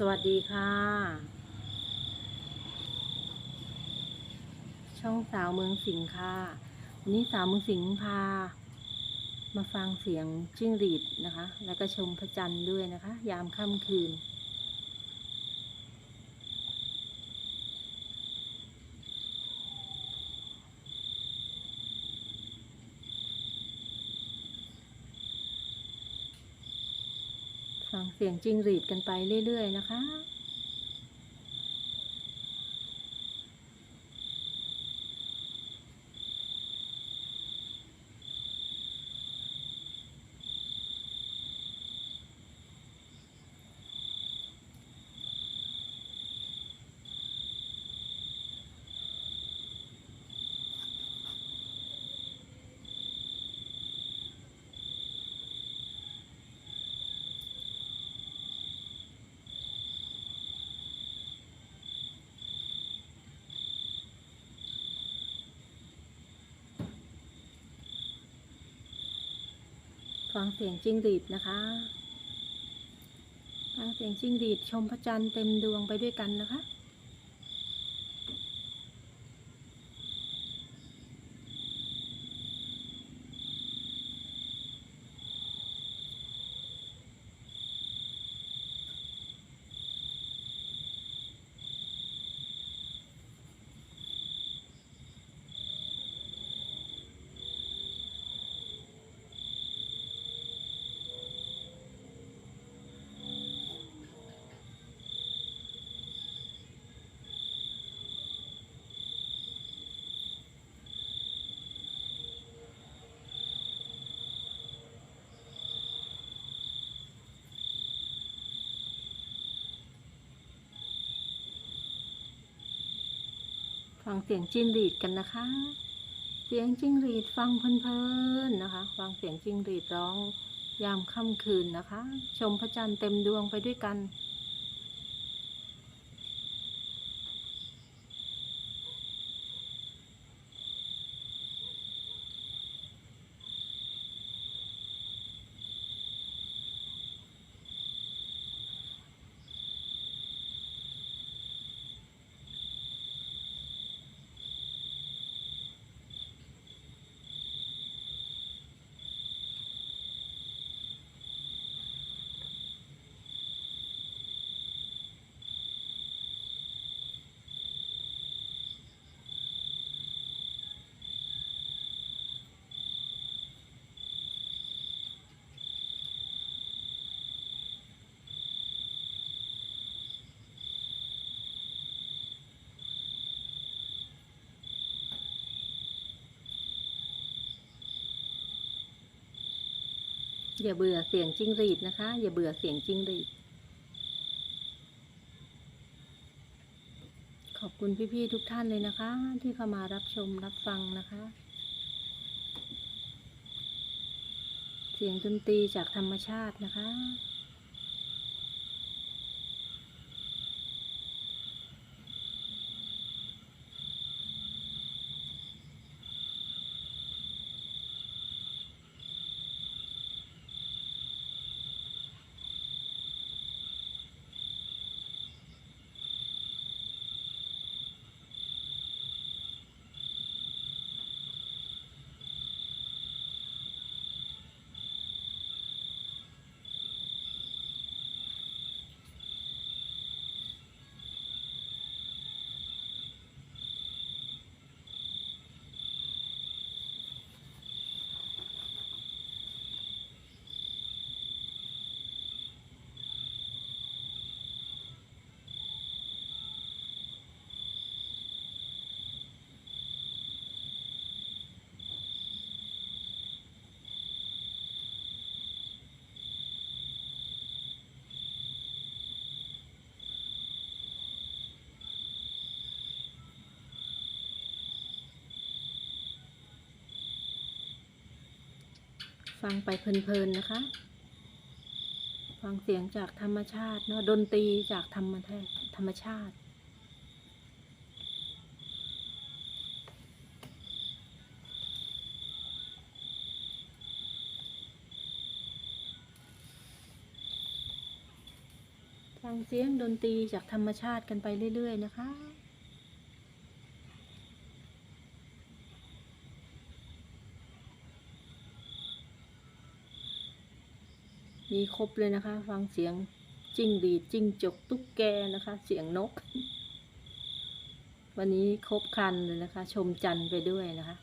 สวัสดีค่ะ ช่องสาวเมืองสิงห์ค่ะ วันนี้สาวเมืองสิงห์พา มาฟังเสียงจิ้งหรีดนะคะ แล้วก็ชมพระจันทร์ด้วยนะคะ ยามค่ำคืน ฟังเสียงจิงหรีดกันไปเรื่อย ๆ นะคะ ฟังเสียงจิ้งหรีดนะคะ ฟังเสียงจิ้งหรีดชมพระจันทร์เต็มดวงไปด้วยกันนะคะ ฟังเสียงจิ้งหรีดกันนะคะ เสียงจิ้งหรีดฟังเพลินๆนะคะ ฟังเสียงจิ้งหรีดร้องยามค่ำคืนนะคะ ชมพระจันทร์เต็มดวงไปด้วยกัน อย่าเบื่อเสียงจิ้งหรีดนะคะ อย่าเบื่อเสียงจิ้งหรีด ขอบคุณพี่ๆทุกท่านเลยนะคะ ที่เข้ามารับชมรับฟังนะคะ เสียงดนตรีจากธรรมชาตินะคะ ฟังไปเพลินๆนะคะ ฟังเสียงจากธรรมชาติเนาะดนตรีจากธรรมแท้ธรรมชาติฟฟังเสียงดนตรีจากธรรมชาติกันไปเรื่อย ๆ นะคะ มีครบเลยนะคะ ฟังเสียงจิ้งหรีดจิ้งจกตุ๊กแกนะคะ เสียงนก วันนี้ครบคันเลยนะคะ ชมจันทร์ไปด้วยนะคะ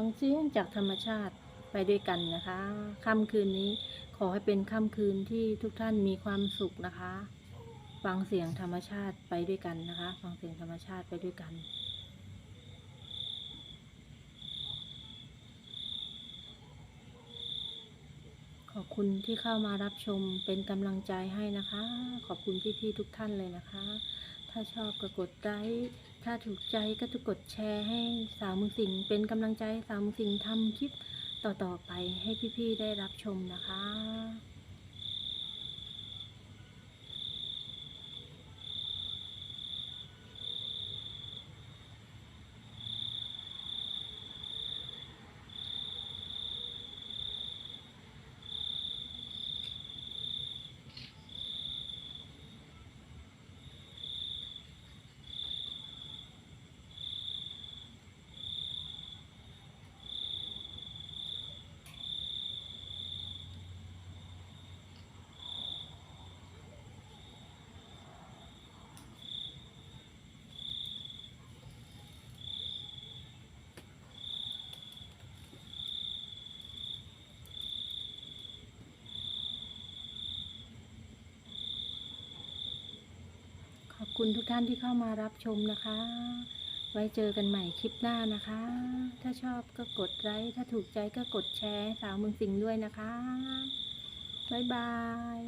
ฟังเสียงจากธรรมชาติไปด้วยกันนะคะ ค่ำคืนนี้ขอให้เป็นค่ำคืนที่ทุกท่านมีความสุขนะคะ ฟังเสียงธรรมชาติไปด้วยกันนะคะ ฟังเสียงธรรมชาติไปด้วยกันขอบคุณที่เข้ามารับชมเป็นกำลังใจให้นะคะ ขอบคุณพี่ๆทุกท่านเลยนะคะ ถ้าชอบก็กดไลค์ถ้าถูกใจก็ถูกดแชร์ให้สาวมุงสิงเป็นกำลังใจสาวมุงสิงทำคลิปต่อๆไปให้พี่ๆได้รับชมนะคะ คุณทุกท่านที่เข้ามารับชมนะคะ ไว้เจอกันใหม่คลิปหน้านะคะ ถ้าชอบก็กดไลค์ ถ้าถูกใจก็กดแชร์สาวเมืองสิงห์ด้วยนะคะ บ๊ายบาย